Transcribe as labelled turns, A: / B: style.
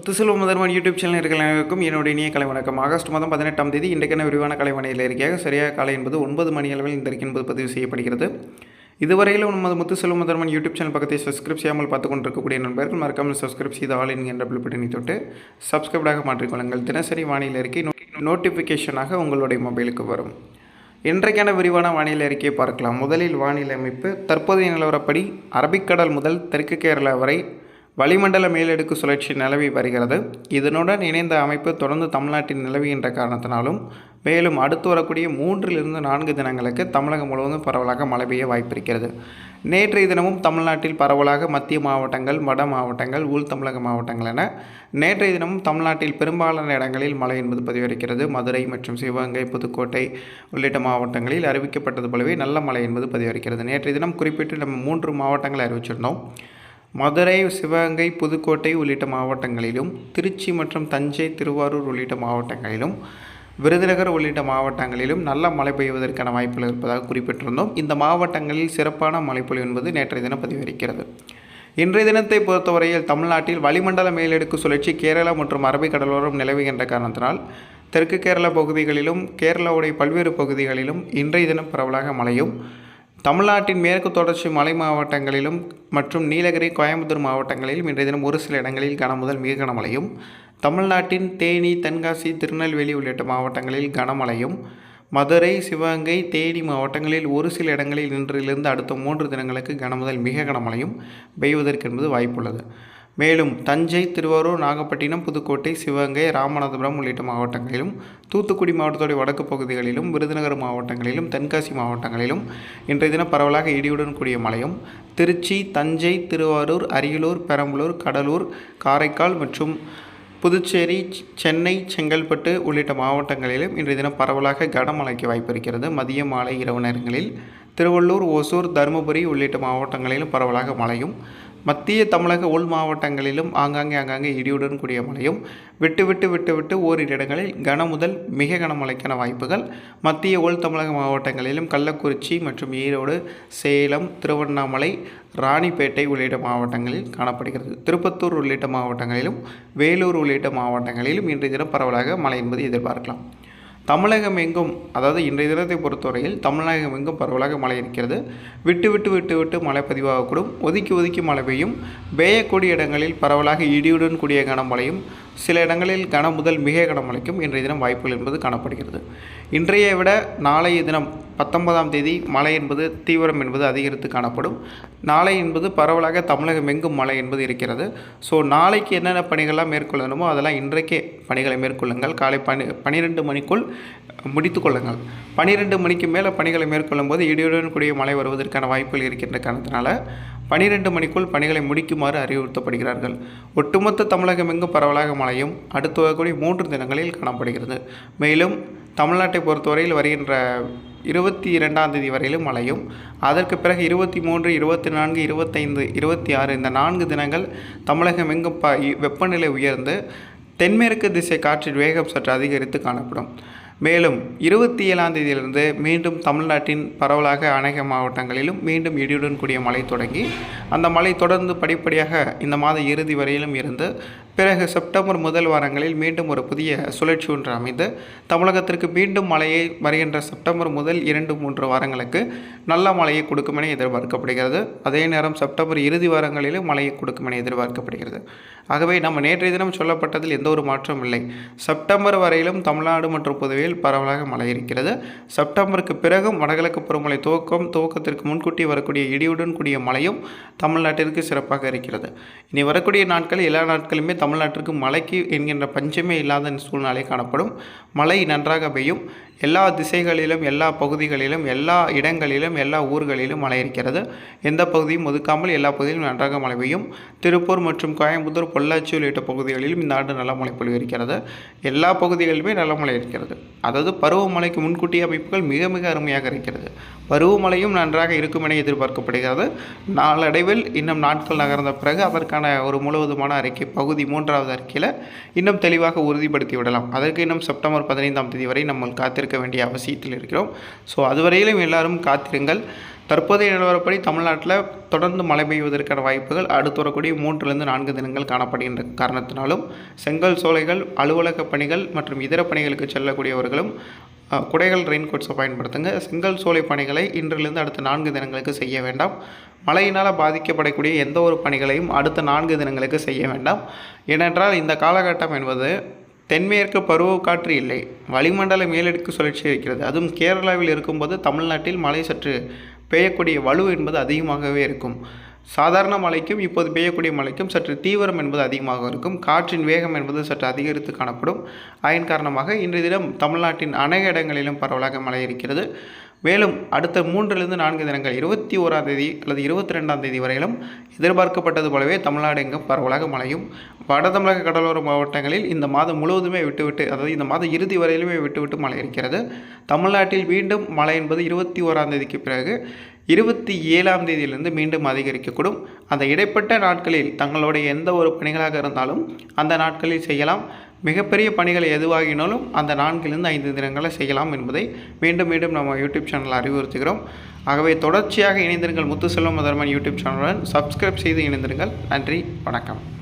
A: முத்துசெல்வம் முதல்வன் YouTube channel இருக்கிற அனைவருக்கும் என்னுடைய இனிய கலை வணக்கம். ஆகஸ்ட் மாதம் பதினெட்டாம் தேதி இன்றைக்கான விரிவான கலைவணையில் இருக்கையாக சரியாக காலை என்பது ஒன்பது மணி அளவில் இந்த என்பது பதிவு செய்யப்படுகிறது. இதுவரையில் நமது முத்துசெல்வம் முதல்வன் யூடியூப் சேனல் பக்கத்தை சப்ஸ்கிரைப் செய்யாமல் பார்த்து கொண்டிருக்கக்கூடிய நண்பர்கள் மறக்காமல் சப்ஸ்கிரைப் செய்து ஆல் என்கின்ற பில் பட்டனை தொட்டு சப்ஸ்கிரைப்டாக மாற்றிக்கொள்ளுங்கள் தினசரி வானிலை அறிக்கை நோட்டிஃபிகேஷனாக உங்களுடைய மொபைலுக்கு வரும். இன்றைக்கான விரிவான வானிலை அறிக்கையை பார்க்கலாம். முதலில் வானிலை அமைப்பு. தற்போதைய நிலவரப்படி அரபிக்கடல் முதல் தெற்கு கேரளா வரை வளிமண்டல மேலடுக்கு சுழற்சி நிலவி வருகிறது. இதனுடன் இணைந்த அமைப்பு தொடர்ந்து தமிழ்நாட்டில் நிலவுகின்ற காரணத்தினாலும் மேலும் அடுத்து வரக்கூடிய மூன்றிலிருந்து நான்கு தினங்களுக்கு தமிழகம் முழுவதும் பரவலாக மழை பெய்ய வாய்ப்பிருக்கிறது நேற்றைய தினமும் தமிழ்நாட்டில் பரவலாக மத்திய மாவட்டங்கள் வட மாவட்டங்கள் உள் தமிழக மாவட்டங்கள் என நேற்றைய தினமும் தமிழ்நாட்டில் பெரும்பாலான இடங்களில் மழை என்பது பதிவிருக்கிறது மதுரை மற்றும் சிவகங்கை புதுக்கோட்டை உள்ளிட்ட மாவட்டங்களில் அறிவிக்கப்பட்டது போலவே நல்ல மழை என்பது பதிவிருக்கிறது நேற்றைய தினம் குறிப்பிட்டு நம்ம மூன்று மாவட்டங்களை அறிவிச்சிருந்தோம். மதுரை சிவகங்கை புதுக்கோட்டை உள்ளிட்ட மாவட்டங்களிலும் திருச்சி மற்றும் தஞ்சை திருவாரூர் உள்ளிட்ட மாவட்டங்களிலும் விருதுநகர் உள்ளிட்ட மாவட்டங்களிலும் நல்ல மழை பெய்வதற்கான வாய்ப்புகள் இருப்பதாக குறிப்பிட்டிருந்தோம். இந்த மாவட்டங்களில் சிறப்பான மழைப்பொழிவு என்பது நேற்றைய தினம் பதிவிருக்கிறது இன்றைய தினத்தை பொறுத்தவரையில் தமிழ்நாட்டில் வளிமண்டல மேலடுக்கு சுழற்சி கேரளா மற்றும் அரபிக்கடலோரம் நிலவுகின்ற காரணத்தினால் தெற்கு கேரள பகுதிகளிலும் கேரளாவுடைய பல்வேறு பகுதிகளிலும் இன்றைய தினம் பரவலாக மழையும் தமிழ்நாட்டின் மேற்கு தொடர்ச்சி மலை மாவட்டங்களிலும் மற்றும் நீலகிரி கோயம்புத்தூர் மாவட்டங்களிலும் இன்றைய தினம் ஒரு சில இடங்களில் கனமுதல் மிக கனமழையும் தமிழ்நாட்டின் தேனி தென்காசி திருநெல்வேலி உள்ளிட்ட மாவட்டங்களில் கனமழையும் மதுரை சிவகங்கை தேனி மாவட்டங்களில் ஒரு சில இடங்களில் இன்றிலிருந்து அடுத்த மூன்று தினங்களுக்கு கனமுதல் மிக கனமழையும் பெய்வதற்கு என்பது வாய்ப்புள்ளது. மேலும் தஞ்சை திருவாரூர் நாகப்பட்டினம் புதுக்கோட்டை சிவகங்கை ராமநாதபுரம் உள்ளிட்ட மாவட்டங்களிலும் தூத்துக்குடி மாவட்டத்துடைய வடக்கு பகுதிகளிலும் விருதுநகர் மாவட்டங்களிலும் தென்காசி மாவட்டங்களிலும் இன்றைய தினம் பரவலாக இடியுடன் கூடிய மழையும் திருச்சி தஞ்சை திருவாரூர் அரியலூர் பெரம்பலூர் கடலூர் காரைக்கால் மற்றும் புதுச்சேரி சென்னை செங்கல்பட்டு உள்ளிட்ட மாவட்டங்களிலும் இன்றைய தினம் பரவலாக கனமழைக்கு வாய்ப்பு இருக்கிறது மதிய மாலை இரவு நேரங்களில் திருவள்ளூர் ஒசூர் தருமபுரி உள்ளிட்ட மாவட்டங்களிலும் பரவலாக மழையும் மத்திய தமிழக உள் மாவட்டங்களிலும் ஆங்காங்கே ஆங்காங்கே இடியுடன் கூடிய மழையும் விட்டு விட்டு விட்டு விட்டு ஓரிரு இடங்களில் கன முதல் மிக கனமழைக்கான வாய்ப்புகள். மத்திய உள் தமிழக மாவட்டங்களிலும் கள்ளக்குறிச்சி மற்றும் ஈரோடு சேலம் திருவண்ணாமலை ராணிப்பேட்டை உள்ளிட்ட மாவட்டங்களில் காணப்படுகிறது. திருப்பத்தூர் உள்ளிட்ட மாவட்டங்களிலும் வேலூர் உள்ளிட்ட மாவட்டங்களிலும் இன்றைய தினம் பரவலாக மழை என்பது எதிர்பார்க்கலாம். தமிழகம் எங்கும் அதாவது இன்றைய தினத்தை பொறுத்தவரையில் தமிழகம் எங்கும் பரவலாக மழை இருக்கிறது. விட்டு விட்டு விட்டு விட்டு மழை பதிவாகக்கூடும். ஒதுக்கி ஒதுக்கி மழை பெய்யும். பெய்யக்கூடிய இடங்களில் பரவலாக இடியுடன் கூடிய கனமழையும் சில இடங்களில் கன முதல் மிக கனமழைக்கும் இன்றைய தினம் வாய்ப்புகள் என்பது காணப்படுகிறது. இன்றைய விட நாளைய தினம் பத்தொன்பதாம் தேதி மழை என்பது தீவிரம் என்பது அதிகரித்து காணப்படும். நாளை என்பது பரவலாக தமிழகம் எங்கும் மழை என்பது இருக்கிறது. ஸோ நாளைக்கு என்னென்ன பணிகள்லாம் மேற்கொள்ளணுமோ அதெல்லாம் இன்றைக்கே பணிகளை மேற்கொள்ளுங்கள். காலை பனி பன்னிரெண்டு மணிக்குள் முடித்து கொள்ளுங்கள். பன்னிரெண்டு மணிக்கு மேலே பணிகளை மேற்கொள்ளும் போது இடியுடன் கூடிய மழை வருவதற்கான வாய்ப்புகள் இருக்கின்ற காரணத்தினால பனிரெண்டு மணிக்குள் பணிகளை முடிக்குமாறு அறிவுறுத்தப்படுகிறார்கள். ஒட்டுமொத்த தமிழகம் எங்கும் பரவலாக மழையும் அடுத்து வரக்கூடிய மூன்று தினங்களில் காணப்படுகிறது. மேலும் தமிழ்நாட்டை பொறுத்தவரையில் வருகின்ற இருபத்தி இரண்டாம் தேதி வரையிலும் மழையும். அதற்கு பிறகு இருபத்தி மூன்று இருபத்தி நான்கு இருபத்தைந்து இருபத்தி ஆறு இந்த நான்கு தினங்கள் தமிழகம் எங்கும் ப வெப்பநிலை உயர்ந்து தென்மேற்கு திசை காற்றின் வேகம் சற்று அதிகரித்து காணப்படும். மேலும் இருபத்தி ஏழாம் தேதியிலிருந்து மீண்டும் தமிழ்நாட்டின் பரவலாக அநேக மாவட்டங்களிலும் மீண்டும் இடியுடன் கூடிய மழை தொடங்கி அந்த மழை தொடர்ந்து படிப்படியாக இந்த மாத இறுதி வரையிலும் இருந்து பிறகு செப்டம்பர் முதல் வாரங்களில் மீண்டும் ஒரு புதிய சுழற்சி ஒன்று அமைந்து தமிழகத்திற்கு மீண்டும் மழையை வருகின்ற செப்டம்பர் முதல் இரண்டு மூன்று வாரங்களுக்கு நல்ல மழையை கொடுக்கும் என எதிர்பார்க்கப்படுகிறது. அதே நேரம் செப்டம்பர் இறுதி வாரங்களிலும் மழையை கொடுக்கும் என எதிர்பார்க்கப்படுகிறது. ஆகவே நம்ம நேற்றைய தினம் சொல்லப்பட்டதில் எந்த ஒரு மாற்றமும் இல்லை. செப்டம்பர் வரையிலும் தமிழ்நாடு மற்றும் புதுவையில் பரவலாக மழை இருக்கிறது. செப்டம்பருக்கு பிறகும் வடகிழக்கு பருவமழை துவக்கம் துவக்கத்திற்கு முன்கூட்டி வரக்கூடிய இடியுடன் கூடிய மழையும் தமிழ்நாட்டிற்கு சிறப்பாக இருக்கிறது. இனி வரக்கூடிய நாட்கள் எல்லா நாட்களுமே தமிழ்நாட்டிற்கு மழைக்கு என்கின்ற பஞ்சமே இல்லாத சூழ்நிலை காணப்படும். மழை நன்றாக பெய்யும். எல்லா திசைகளிலும் எல்லா பகுதிகளிலும் எல்லா இடங்களிலும் எல்லா ஊர்களிலும் மழை இருக்கிறது எந்த பகுதியும் ஒதுக்காமல் எல்லா பகுதியிலும் நன்றாக மழை பெய்யும் திருப்பூர் மற்றும் கோயம்புத்தூர் பொள்ளாச்சி உள்ளிட்ட பகுதிகளிலும் இந்த ஆண்டு நல்ல மழை பொழிவு இருக்கிறது எல்லா பகுதிகளிலுமே நல்ல மழை இருக்கிறது. அதாவது பருவமழைக்கு முன்கூட்டிய அமைப்புகள் மிக மிக அருமையாக இருக்கிறது. பருவமழையும் நன்றாக இருக்கும் என எதிர்பார்க்கப்படுகிறது. நாளடைவில் இன்னும் நாட்கள் நகர்ந்த பிறகு அதற்கான ஒரு முழுவதுமான அறிக்கை பகுதி மூன்றாவது அறிக்கையில் இன்னும் தெளிவாக உறுதிப்படுத்தி விடலாம். அதற்கு இன்னும் செப்டம்பர் பதினைந்தாம் தேதி வரை நம்ம காத்திருக்க வேண்டிய அவசியத்தில் இருக்கிறோம். ஸோ அதுவரையிலும் எல்லாரும் காத்திருங்கள். தற்போதைய நிலவரப்படி தமிழ்நாட்டில் தொடர்ந்து மழை பெய்வதற்கான வாய்ப்புகள் அடுத்து வரக்கூடிய மூன்றிலிருந்து நான்கு தினங்கள் காணப்படுகின்ற காரணத்தினாலும் செங்கல் சோலைகள் அலுவலக பணிகள் மற்றும் இதர பணிகளுக்கு செல்லக்கூடியவர்களும் குடைகள் ரெயின் கோட்ஸை பயன்படுத்துங்க. செங்கல் சோலை பணிகளை இன்றிலிருந்து அடுத்த நான்கு தினங்களுக்கு செய்ய வேண்டாம். மழையினால் பாதிக்கப்படக்கூடிய எந்த ஒரு பணிகளையும் அடுத்த நான்கு தினங்களுக்கு செய்ய வேண்டாம். ஏனென்றால் இந்த காலகட்டம் என்பது தென்மேற்கு பருவக்காற்று இல்லை. வளிமண்டல மேலடுக்கு சுழற்சி இருக்கிறது. அதுவும் கேரளாவில் இருக்கும்போது தமிழ்நாட்டில் மழை சற்று பெய்யக்கூடிய வலு என்பது அதிகமாகவே இருக்கும். சாதாரண மழைக்கும் இப்போது பெய்யக்கூடிய மழைக்கும் சற்று தீவிரம் என்பது அதிகமாக இருக்கும். காற்றின் வேகம் என்பது சற்று அதிகரித்து காணப்படும். அதன் காரணமாக இன்றைய தினம் தமிழ்நாட்டின் அநேக இடங்களிலும் பரவலாக மழை இருக்கிறது. மேலும் அடுத்த மூன்றிலிருந்து நான்கு தினங்கள் இருபத்தி ஓராம் தேதி அல்லது இருபத்தி ரெண்டாம் தேதி வரையிலும் எதிர்பார்க்கப்பட்டது போலவே தமிழ்நாடு எங்கும் பரவலாக மழையும். வட தமிழக கடலோர மாவட்டங்களில் இந்த மாதம் முழுவதுமே விட்டுவிட்டு அதாவது இந்த மாதம் இறுதி வரையிலுமே விட்டுவிட்டு மழை இருக்கிறது. தமிழ்நாட்டில் மீண்டும் மழை என்பது இருபத்தி ஓராம் தேதிக்கு பிறகு இருபத்தி ஏழாம் தேதியிலிருந்து மீண்டும் அதிகரிக்கக்கூடும். அந்த இடைப்பட்ட நாட்களில் தங்களுடைய எந்த ஒரு பணிகளாக இருந்தாலும் அந்த நாட்களில் செய்யலாம். மிகப்பெரிய பணிகள் எதுவாகினாலும் அந்த நான்கிலிருந்து ஐந்து தினங்களை செய்யலாம் என்பதை மீண்டும் மீண்டும் நம்ம யூடியூப் சேனலில் அறிவுறுத்துகிறோம். ஆகவே தொடர்ச்சியாக இணைந்திருங்கள் முத்துசெல்வம் மதர்மன் யூடியூப் சேனலுடன். சப்ஸ்கிரைப் செய்து இணைந்திருங்கள். நன்றி. வணக்கம்.